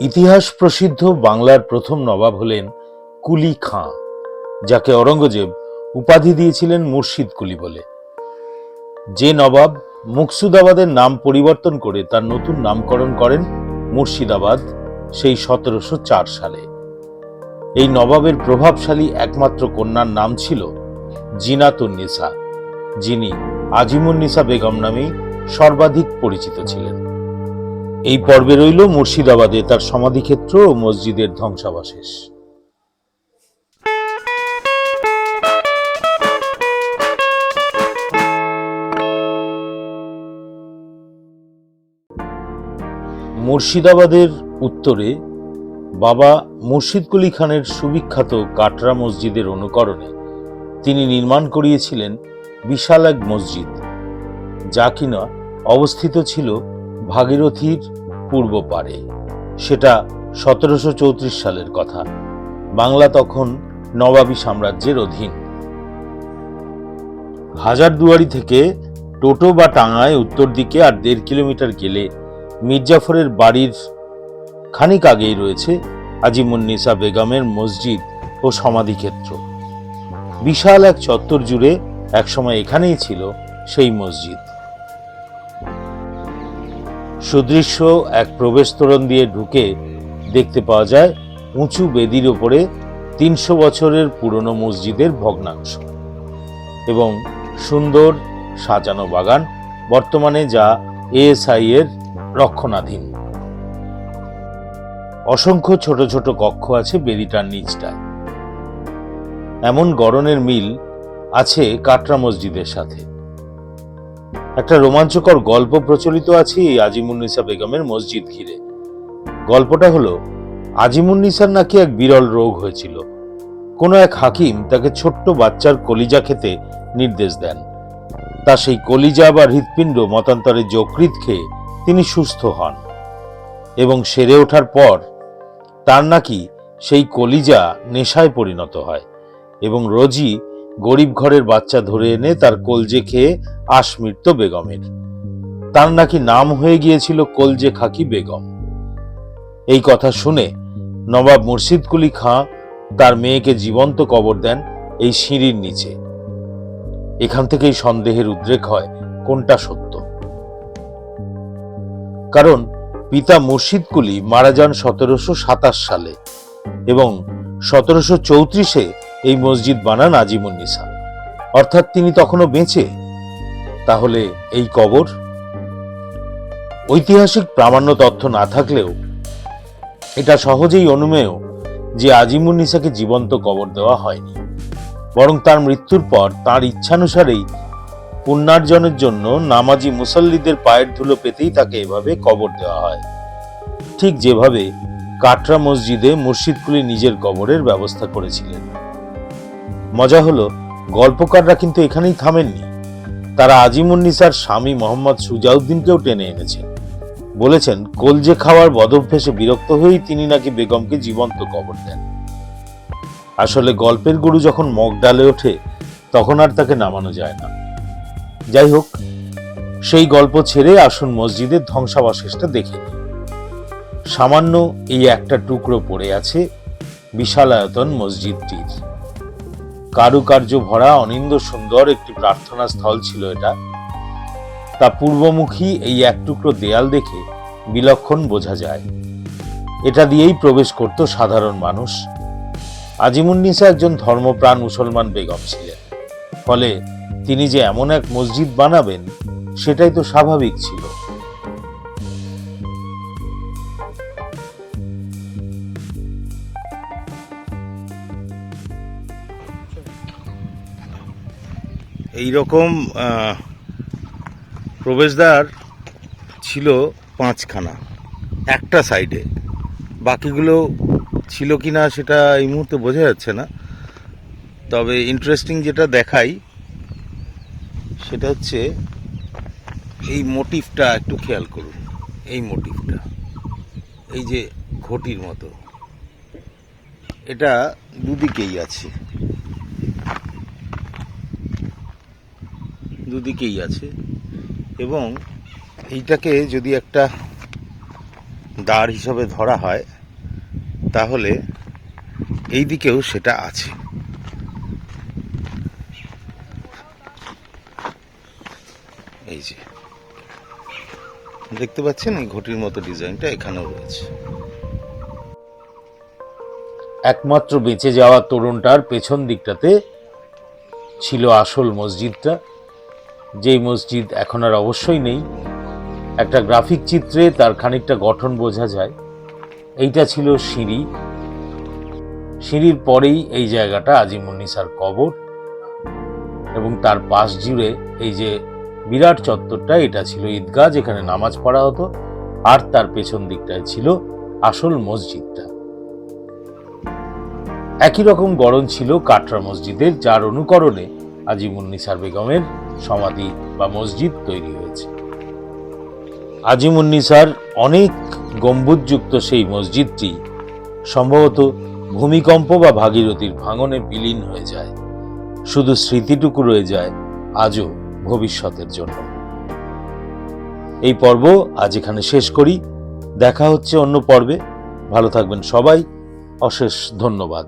ইতিহাস প্রসিদ্ধ বাংলার প্রথম নবাব হলেন কুলি খাঁ, যাকে অরঙ্গজেব উপাধি দিয়েছিলেন মুর্শিদ কুলি বলে। যে নবাব মুকসুদাবাদের নাম পরিবর্তন করে তার নতুন নামকরণ করেন মুর্শিদাবাদ সেই সতেরোশো চার সালে। এই নবাবের প্রভাবশালী একমাত্র কন্যার নাম ছিল জিনাতুন্নিসা, যিনি আজিমুন্নিসা বেগম নামেই সর্বাধিক পরিচিত ছিলেন। এই পর্বে রইল মুর্শিদাবাদে তার সমাধিক্ষেত্র ও মসজিদের ধ্বংসাবশেষ। মুর্শিদাবাদের উত্তরে বাবা মুর্শিদ কুলি খানের সুবিখ্যাত কাটরা মসজিদের অনুকরণে তিনি নির্মাণ করিয়েছিলেন বিশাল এক মসজিদ, যা কিনা অবস্থিত ছিল ভাগীরথীর পূর্ব পারে। সেটা সতেরোশো চৌত্রিশ সালের কথা। বাংলা তখন নবাবী সাম্রাজ্যের অধীন। হাজারদুয়ারি থেকে টোটো বা টাঙায় উত্তর দিকে আর দেড় কিলোমিটার গেলে মির্জাফরের বাড়ির খানিক আগেই রয়েছে আজিমুন্নিসা বেগমের মসজিদ ও সমাধিক্ষেত্র। বিশাল এক চত্বর জুড়ে একসময় এখানেই ছিল সেই মসজিদ। সুদৃশ্য এক প্রবেশ তোরণ দিয়ে ঢুকে দেখতে পাওয়া যায় উঁচু বেদির ওপরে তিনশো বছরের পুরনো মসজিদের ভগ্নাংশ এবং সুন্দর সাজানো বাগান বর্তমানে যা এএসআই এর রক্ষণাধীন। অসংখ্য ছোট ছোট কক্ষ আছে বেদিটার নিচটায়। এমন গড়নের মিল আছে কাটরা মসজিদের সাথে। একটা রোমাঞ্চকর গল্প প্রচলিত আছে এই আজিমুন্নিসা বেগমের মসজিদ ঘিরে। গল্পটা হলো আজিমুন্নিসার নাকি এক বিরল রোগ হয়েছিল। কোনো এক হাকিম তাকে ছোট্ট বাচ্চার কলিজা খেতে নির্দেশ দেন। তা সেই কলিজা বা হৃৎপিণ্ড মতান্তরে যকৃত খেয়ে তিনি সুস্থ হন। এবং সেরে ওঠার পর তার নাকি সেই কলিজা নেশায় পরিণত হয় এবং রোজই গরিব ঘরের বাচ্চা ধরে এনে তার কলজে খেয়ে আশমৃত্য বেগমের। তার নাকি নাম হয়ে গিয়েছিল কলজে খাকি বেগম। এই কথা শুনে নবাব মুর্শিদ কুলি খাঁ তার মেয়েকে জীবন্ত কবর দেন এই সিঁড়ির নিচে। এখান থেকেই সন্দেহের উদ্রেক হয় কোনটা সত্য। কারণ পিতা মুর্শিদ কুলি মারা যান সতেরোশো সাতাশ সালে এবং সতেরোশো চৌত্রিশে এই মসজিদ বানান আজিমুন্নিসা অর্থাৎ তিনি তখনও বেঁচে। তাহলে এই কবর? ঐতিহাসিক প্রামাণ্য তথ্য না থাকলেও এটা সহজেই অনুমেয় যে আজিমুন্নিসাকে জীবন্ত কবর দেওয়া হয়নি। বরং তার মৃত্যুর পর তার ইচ্ছানুসারেই পুণ্যার্জনের জন্য নামাজি মুসল্লিদের পায়ের ধুলো পেতেই তাকে এভাবে কবর দেওয়া হয়। ঠিক যেভাবে কাটরা মসজিদে মুর্শিদকুলি নিজের কবরের ব্যবস্থা করেছিলেন। মজা হলো, গল্পকাররা কিন্তু এখানেই থামেননি। তারা আজিমুন্নিসার স্বামী মোহাম্মদ সুজাউদ্দিনকেও টেনে এনেছেন। বলেছেন কলজে খাওয়ার বদভ্যাসে বিরক্ত হয়েই তিনি নাকি বেগমকে জীবন্ত কবর দেন। আসলে গল্পের গরু যখন মগ ডালে ওঠে, তখন আর তাকে নামানো যায় না। যাই হোক, সেই গল্প ছেড়ে আসুন মসজিদের ধ্বংসাবশেষটা দেখে সামান্য এই একটা টুকরো পড়ে আছে, বিশালায়তন মসজিদটির। কারুকার্য ভরা, অনিন্দ সুন্দর একটি প্রার্থনা স্থল ছিল এটা। তা পূর্বমুখী এই এক টুকরো দেয়াল দেখে বিলক্ষণ বোঝা যায়। এটা দিয়েই প্রবেশ করত সাধারণ মানুষ। আজিমুন্নিসা একজন ধর্মপ্রাণ মুসলমান বেগম ছিলেন। ফলে তিনি যে এমন এক মসজিদ বানাবেন, সেটাই তো স্বাভাবিক ছিল। এইরকম প্রবেশদ্বার ছিল পাঁচখানা, একটা সাইডে বাকিগুলো ছিল কি না সেটা এই মুহূর্তে বোঝা যাচ্ছে না। তবে ইন্টারেস্টিং যেটা দেখাই, সেটা হচ্ছে এই মোটিভটা একটু খেয়াল করুন। এই মোটিভটা এই যে ঘটির মতো। এটা দুদিকেই আছে। দুদিকেই আছে। এবং এইটাকে যদি একটা দাঁড় হিসাবে ধরা হয়, তাহলে এই দিকেও সেটা আছে। এই যে। দেখতে পাচ্ছেন এই ঘটির মতো ডিজাইনটা এখানেও রয়েছে। একমাত্র বেঁচে যাওয়া তরুণটার পেছন দিকটাতে ছিল আসল মসজিদটা। যেই মসজিদ এখন আর অবশ্যই নেই। একটা গ্রাফিক চিত্রে তার খানিকটা গঠন বোঝা যায়। এইটা ছিল সিঁড়ি। সিঁড়ির পরেই এই জায়গাটা আজিমুন্নিসার কবর এবং তার পাশ জুড়ে এই যে বিরাট চত্বরটা, এটা ছিল ঈদগাহ যেখানে নামাজ পড়া হতো আর তার পেছন দিকটায় ছিল আসল মসজিদটা। একই রকম গড়ন ছিল কাটরা মসজিদের, যার অনুকরণে আজিমুন্নিসার বেগমের সমাধি বা মসজিদ তৈরি হয়েছে। আজিমুন্নিসার অনেক গম্বুজযুক্ত সেই মসজিদটি সম্ভবত ভূমিকম্প বা ভাগীরথীর ভাঙনে বিলীন হয়ে যায়। শুধু স্মৃতিটুকু রয়ে যায় আজও ভবিষ্যতের জন্য। এই পর্ব আজ এখানে শেষ করি। দেখা হচ্ছে অন্য পর্বে। ভালো থাকবেন সবাই। অশেষ ধন্যবাদ।